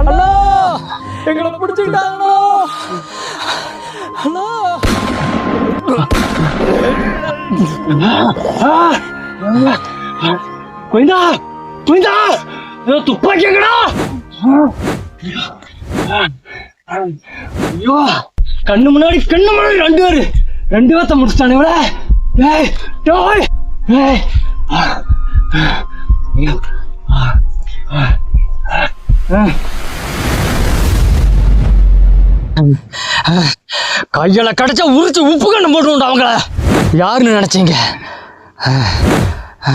அண்ணா! எங்களை பிடிச்சிக்கிட்டாங்கண்ணா! அண்ணா! கோவிந்தா கோவிந்தா ஏதோ துப்பாக்கி ஐயோ கண்ணு முன்னாடி கண்ணு முன்னாடி ரெண்டு பேரு. ரெண்டு பேர்த்த முடிச்சிட்டானே இவள ஏய் டோய் ஏய். கையில கடைச்சா உரிச்சு உப்பு கண்ணு போட்டு அவங்கள. யாருன்னு நினைச்சீங்க? ஆ.